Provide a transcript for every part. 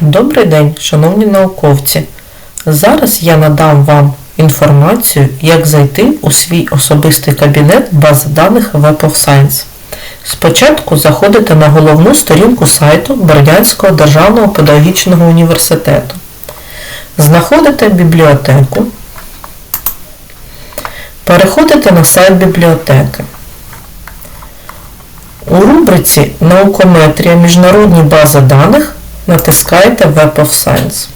Добрий день, шановні науковці! Зараз я надам вам інформацію, як зайти у свій особистий кабінет бази даних Web of Science. Спочатку заходите на головну сторінку сайту Бердянського державного педагогічного університету. Знаходите бібліотеку. Переходите на сайт бібліотеки. У рубриці Наукометрія Міжнародні бази даних натискаєте Web of Science.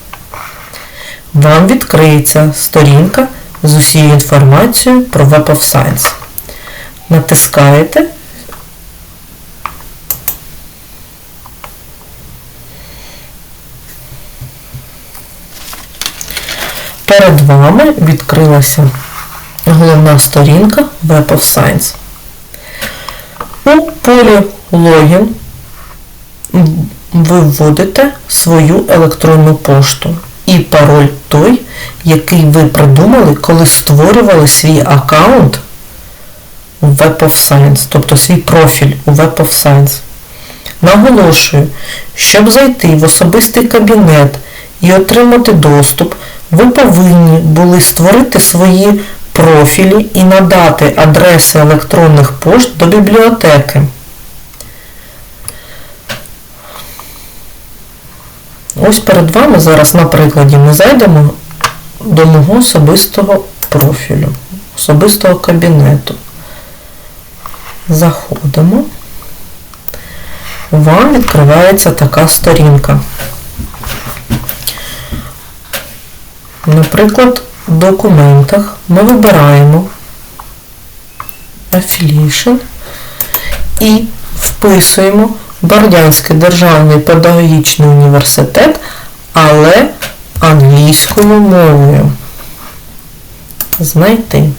Вам відкриється сторінка з усією інформацією про Web of Science. Натискаєте Перед вами відкрилася головна сторінка Web of Science. У полі Логін ви вводите свою електронну пошту і пароль той, який ви придумали, коли створювали свій аккаунт у Web of Science, тобто свій профіль у Web of Science. Наголошую, щоб зайти в особистий кабінет і отримати доступ, ви повинні були створити свої профілі і надати адреси електронних пошт до бібліотеки. Ось перед вами зараз на прикладі ми зайдемо до мого особистого профілю, особистого кабінету. Заходимо. Вам відкривається така сторінка. Наприклад, в документах ми вибираємо Affiliation і вписуємо Бердянський державний педагогічний університет, але англійською мовою. Знайти.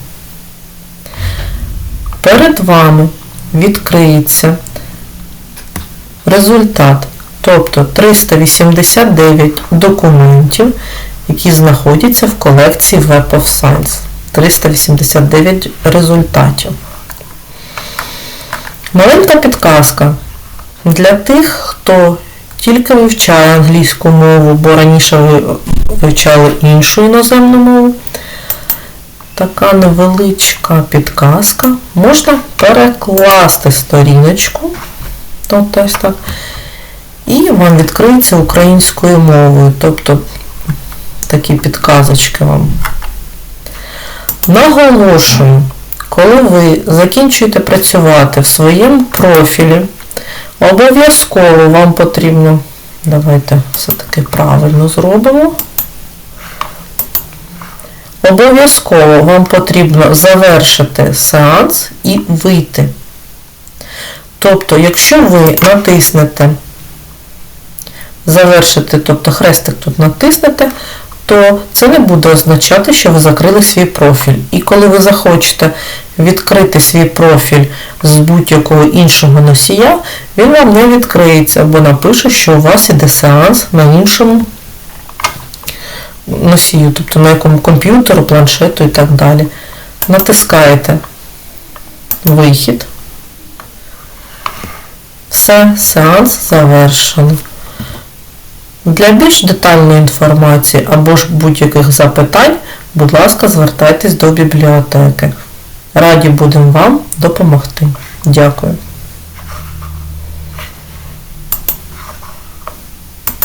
Перед вами відкриється результат, тобто 389 документів, які знаходяться в колекції Web of Science. 389 результатів. Маленька підказка. Для тих, хто тільки вивчає англійську мову, бо раніше ви вивчали іншу іноземну мову, така невеличка підказка. Можна перекласти сторіночку, тобто так, і вам відкриється українською мовою, тобто такі підказочки вам. Наголошую, коли ви закінчуєте працювати в своєму профілі, Обов'язково вам потрібно, давайте все-таки правильно зробимо. Обов'язково вам потрібно завершити сеанс і вийти. Тобто, якщо ви натиснете завершити, тобто хрестик тут натиснете, то це не буде означати, що ви закрили свій профіль. І коли ви захочете відкрити свій профіль з будь-якого іншого носія, він вам не відкриється, або напише, що у вас іде сеанс на іншому носію, тобто на якому комп'ютеру, планшету і так далі. Натискаєте вихід. Все, сеанс завершений. Для більш детальної інформації або ж будь-яких запитань, будь ласка, звертайтесь до бібліотеки. Раді будемо вам допомогти. Дякую.